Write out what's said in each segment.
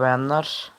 bayanlar.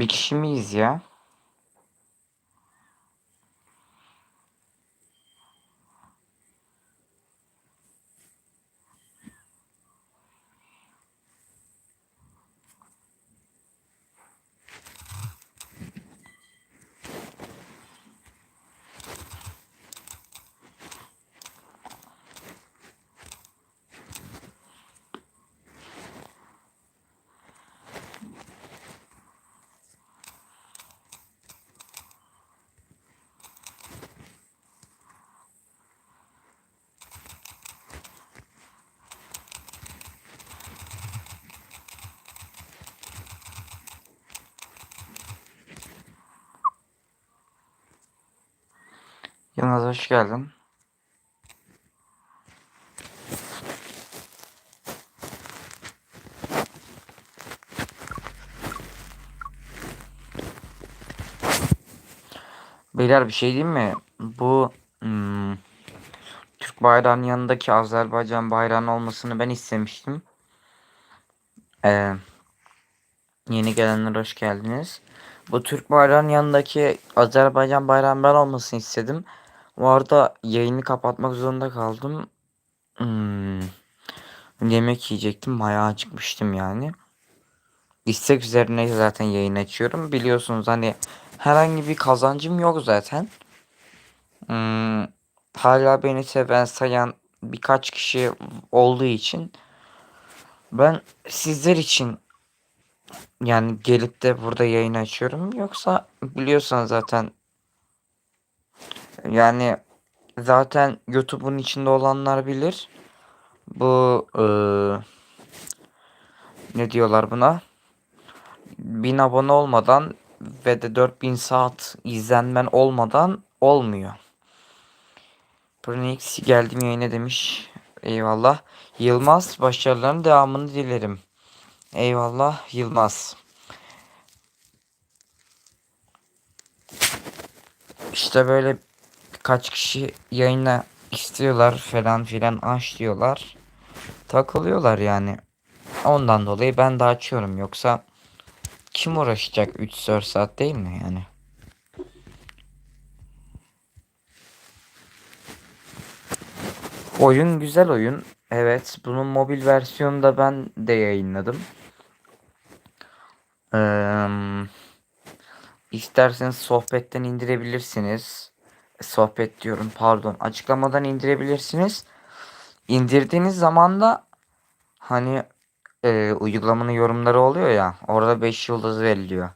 Bir kişi miyiz ya? Yılmaz hoş geldin. Beyler bir şey diyeyim mi? Bu hmm, Türk bayrağının yanındaki Azerbaycan bayrağının olmasını ben istemiştim. Ee, yeni gelenler hoş geldiniz. Bu Türk bayrağının yanındaki Azerbaycan bayrağının ben olmasını istedim. Bu arada yayını kapatmak zorunda kaldım. Hmm, yemek yiyecektim. Bayağı acıkmıştım yani. İstek üzerine zaten yayın açıyorum. Biliyorsunuz hani herhangi bir kazancım yok zaten. Hmm, hala beni seven sayan birkaç kişi olduğu için ben sizler için yani gelip de burada yayın açıyorum. Yoksa biliyorsunuz zaten yani zaten YouTube'un içinde olanlar bilir. Bu eee, ne diyorlar buna? 1000 abone olmadan ve de 4000 saat izlenmen olmadan olmuyor. Pronix geldim yayına demiş. Eyvallah. Yılmaz başarıların devamını dilerim. Eyvallah Yılmaz. İşte böyle birkaç kişi yayına istiyorlar falan filan aç diyorlar. Takılıyorlar yani. Ondan dolayı ben de açıyorum. Yoksa kim uğraşacak 3-4 saat değil mi yani? Oyun güzel oyun. Evet, bunun mobil versiyonunu da ben de yayınladım. Ee, isterseniz sohbetten indirebilirsiniz. Sohbet diyorum pardon. Açıklamadan indirebilirsiniz. İndirdiğiniz zaman da hani e, uygulamanın yorumları oluyor ya. Orada 5 yıldız veriliyor.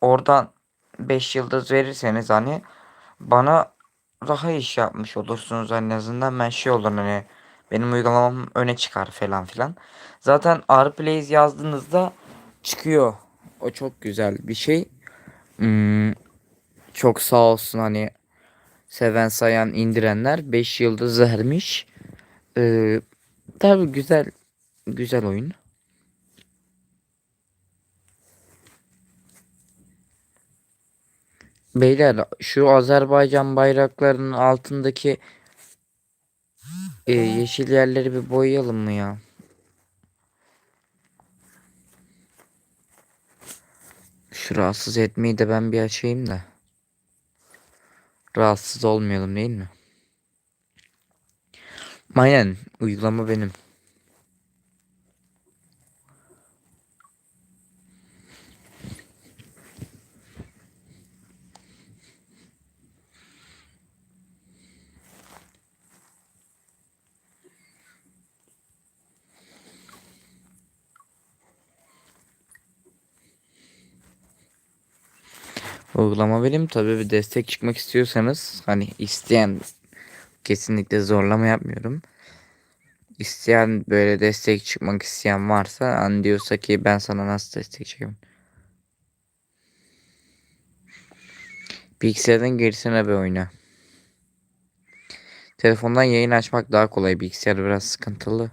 Oradan 5 yıldız verirseniz hani bana daha iş yapmış olursunuz en azından ben şey olur hani benim uygulamam öne çıkar falan filan. Zaten Rplays yazdığınızda çıkıyor. O çok güzel bir şey. Hmm, çok sağ olsun hani seven sayan indirenler 5 yıldız vermiş. Ee, tabi güzel güzel oyun. Beyler şu Azerbaycan bayraklarının altındaki e, yeşil yerleri bir boyayalım mı ya? Şu rahatsız etmeyi de ben bir açayım da. Rahatsız olmayalım değil mi? Aynen uygulama benim. Uygulama benim tabii bir destek çıkmak istiyorsanız hani isteyen kesinlikle zorlama yapmıyorum. İsteyen böyle destek çıkmak isteyen varsa hani diyorsa ki ben sana nasıl destek çıkayım? Bilgisayardan girsene bir oyuna. Telefondan yayın açmak daha kolay. Bilgisayar biraz sıkıntılı.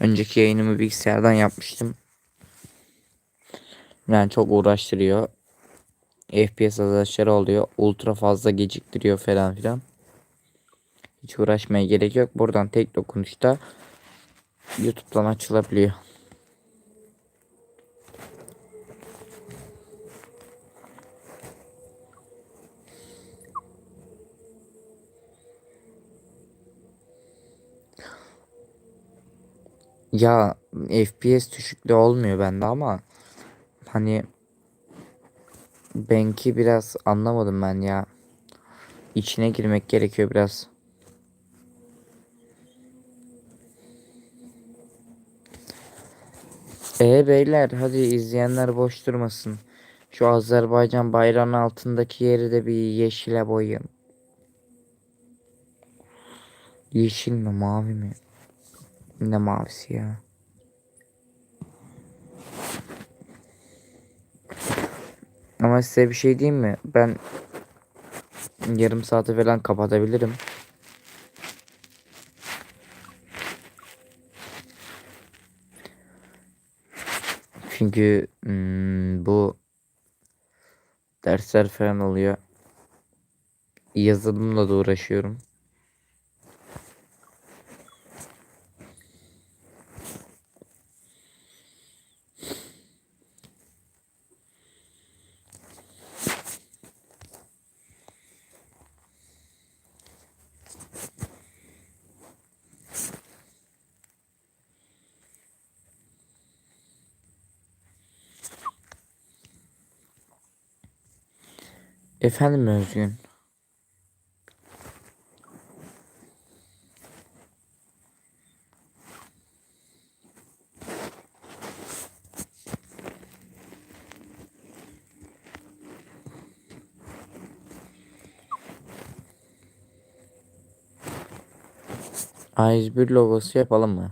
Önceki yayınımı bilgisayardan yapmıştım. Yani çok uğraştırıyor. FPS azalışları oluyor. Ultra fazla geciktiriyor falan filan. Hiç uğraşmaya gerek yok. Buradan tek dokunuşta YouTube'dan açılabiliyor. Ya FPS düşüklüğü olmuyor bende ama hani benki biraz anlamadım ben ya. İçine girmek gerekiyor biraz. E beyler hadi izleyenler boş durmasın. Şu Azerbaycan bayrağının altındaki yeri de bir yeşile boyayın. Yeşil mi mavi mi? Ne mavisi ya? Ama size bir şey diyeyim mi? Ben yarım saate falan kapatabilirim. Çünkü hmm, bu dersler falan oluyor. Yazılımla da uğraşıyorum. Efendim Özgün. A101 logosu yapalım mı?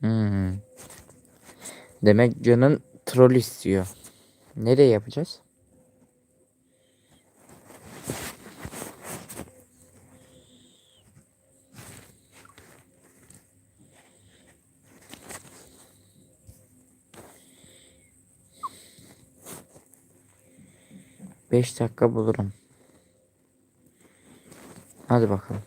Hmm. Demek canın troll istiyor. Nereye yapacağız? Beş dakika bulurum. Hadi bakalım.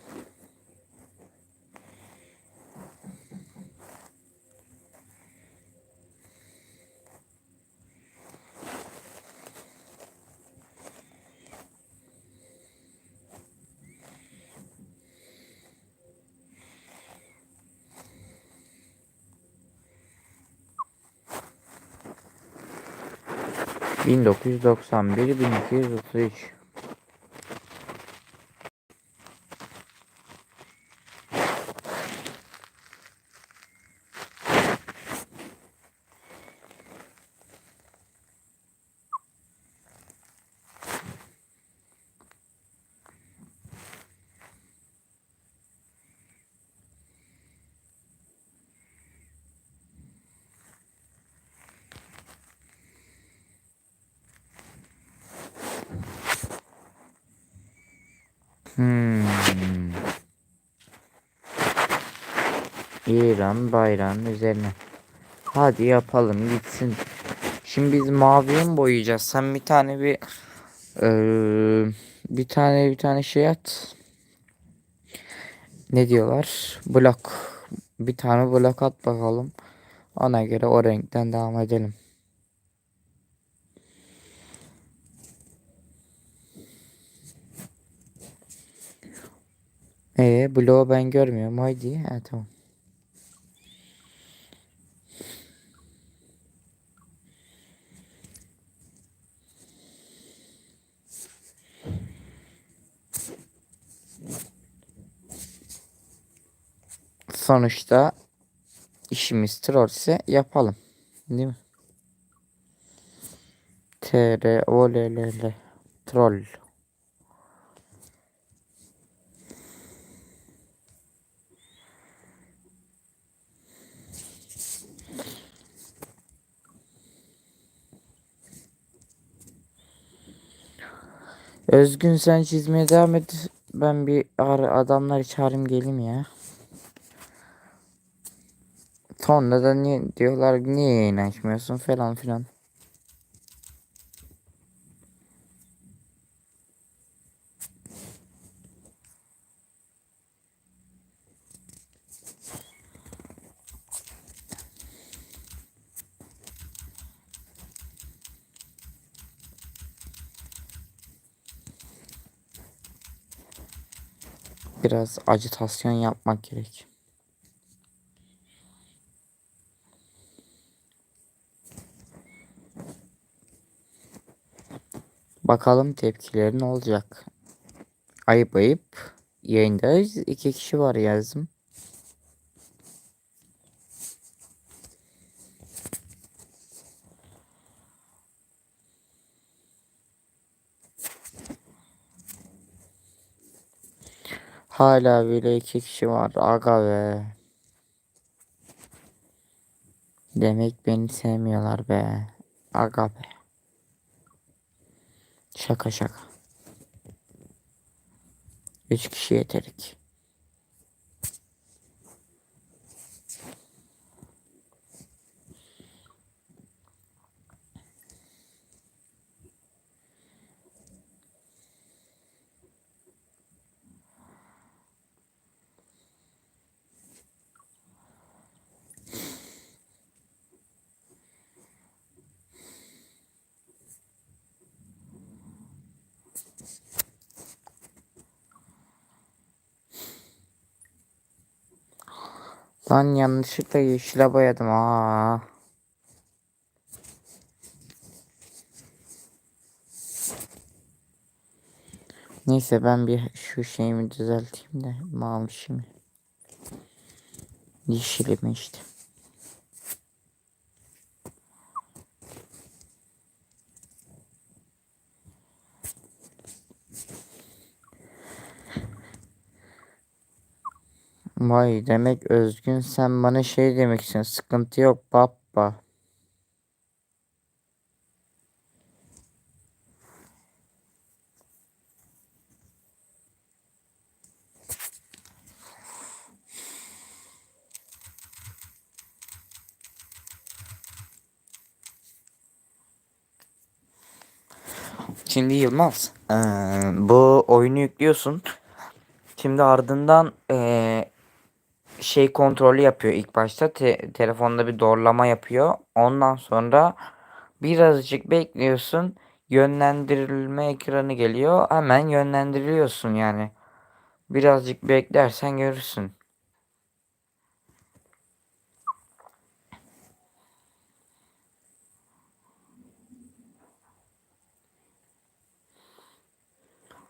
1991-1233 Hmm. İran bayrağının üzerine. Hadi yapalım gitsin. Şimdi biz maviye mi boyayacağız? Sen bir tane bir ee, bir tane bir tane şey at. Ne diyorlar? Blok. Bir tane blok at bakalım. Ona göre o renkten devam edelim. Ee, bloğu ben görmüyorum. Haydi. Ha, tamam. Sonuçta işimiz troll ise yapalım. Değil mi? T R O L L L Troll. Özgün sen çizmeye devam et. Ben bir ar adamları çağırayım geleyim ya. Sonra da niye diyorlar niye yayın açmıyorsun falan filan. Biraz acitasyon yapmak gerek. Bakalım tepkileri ne olacak. Ayıp ayıp. Yayındayız. iki kişi var yazdım. Hala bile iki kişi var. Aga be. Demek beni sevmiyorlar be. Aga be. Şaka şaka. Üç kişi yeterik. Lan yanlışlıkla yeşile boyadım. Aa. Neyse ben bir şu şeyimi düzelteyim de mavişimi. Yeşilimi işte. Vay demek Özgün sen bana şey demeksin sıkıntı yok baba. Şimdi Yılmaz eee, bu oyunu yüklüyorsun. Şimdi ardından eee, şey kontrolü yapıyor ilk başta te- telefonda bir doğrulama yapıyor. Ondan sonra birazcık bekliyorsun. Yönlendirilme ekranı geliyor. Hemen yönlendiriliyorsun yani. Birazcık beklersen görürsün.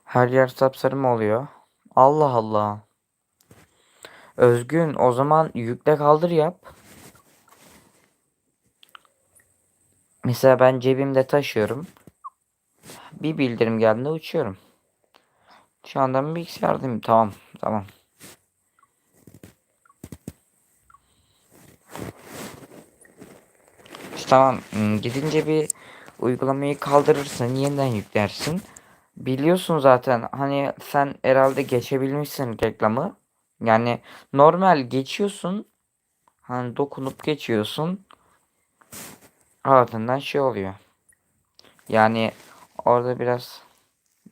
Her yer sapsarı mı oluyor? Allah Allah. Özgün o zaman yükle kaldır yap. Mesela ben cebimde taşıyorum. Bir bildirim geldiğinde uçuyorum. Şu anda ben bilgisayardayım. Tamam. Tamam. Tamam. hmm, Gidince bir uygulamayı kaldırırsın. Yeniden yüklersin. Biliyorsun zaten hani sen herhalde geçebilmişsin reklamı. Yani normal geçiyorsun. Hani dokunup geçiyorsun. Ardından şey oluyor. Yani orada biraz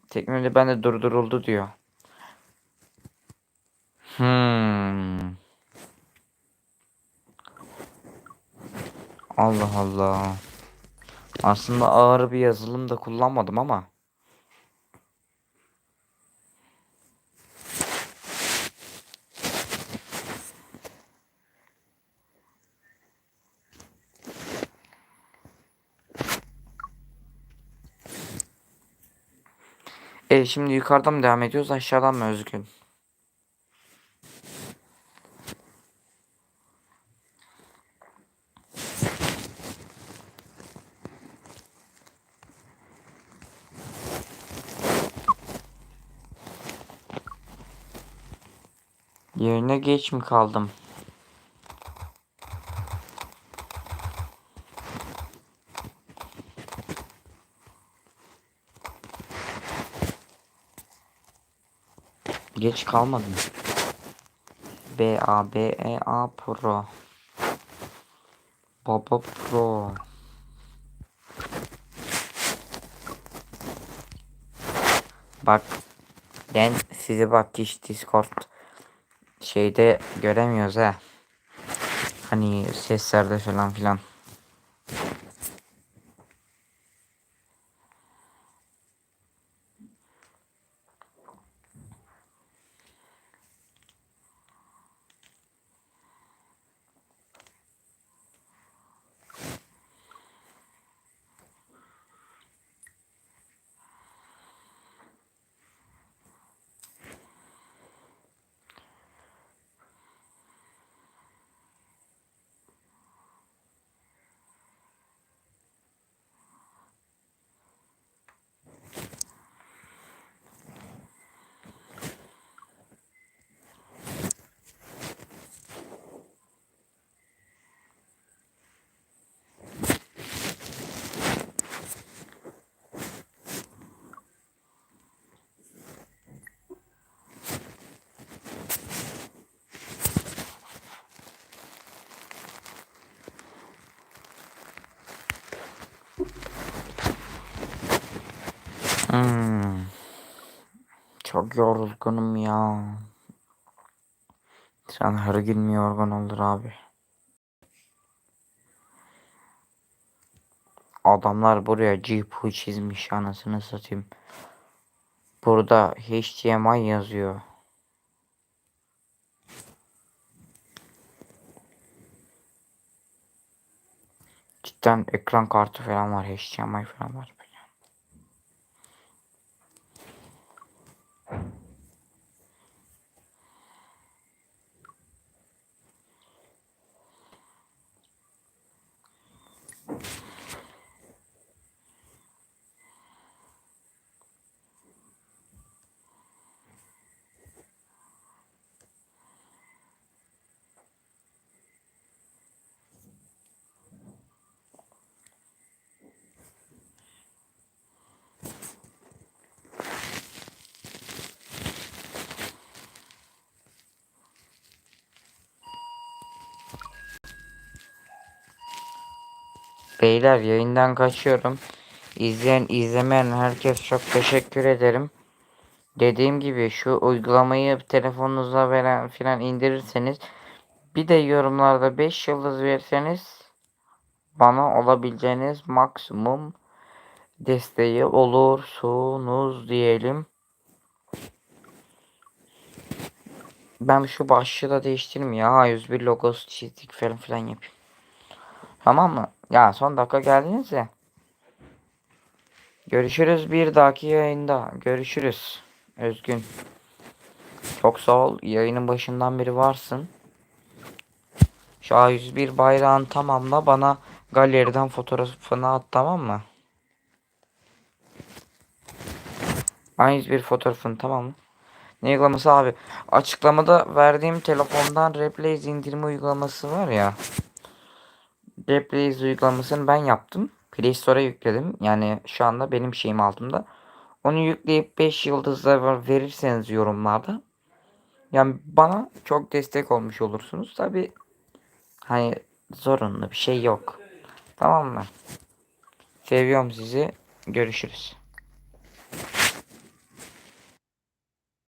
teknoloji bende durduruldu diyor. Hmm. Allah Allah. Aslında ağır bir yazılım da kullanmadım ama. E şimdi yukarıdan mı devam ediyoruz aşağıdan mı Özgün? Yerine geç mi kaldım? Geç kalmadım. B A B E A Pro. Baba Pro. Bak ben sizi bak hiç Discord şeyde göremiyoruz ha. Hani seslerde falan filan. Hmm. Çok yorgunum ya. Sen her gün mü yorgun olur abi? Adamlar buraya GPU çizmiş anasını satayım. Burada HDMI yazıyor. Cidden ekran kartı falan var, HDMI falan var. Beyler yayından kaçıyorum. İzleyen izlemeyen herkes çok teşekkür ederim. Dediğim gibi şu uygulamayı telefonunuza veren filan indirirseniz bir de yorumlarda 5 yıldız verirseniz bana olabileceğiniz maksimum desteği olursunuz diyelim. Ben şu başlığı da değiştireyim ya. A101 logosu çizdik falan filan yapayım. Tamam mı? Ya son dakika geldiniz ya. Görüşürüz bir dahaki yayında. Görüşürüz. Özgün. Çok sağ ol. Yayının başından beri varsın. Şu A101 bayrağını tamamla. Bana galeriden fotoğrafını at tamam mı? A101 fotoğrafını tamam mı? Ne uygulaması abi? Açıklamada verdiğim telefondan Replays indirme uygulaması var ya. Replays uygulamasını ben yaptım. Play Store'a yükledim. Yani şu anda benim şeyim altında. Onu yükleyip 5 yıldızlar verirseniz yorumlarda. Yani bana çok destek olmuş olursunuz. Tabi hani zorunlu bir şey yok. Tamam mı? Seviyorum sizi. Görüşürüz.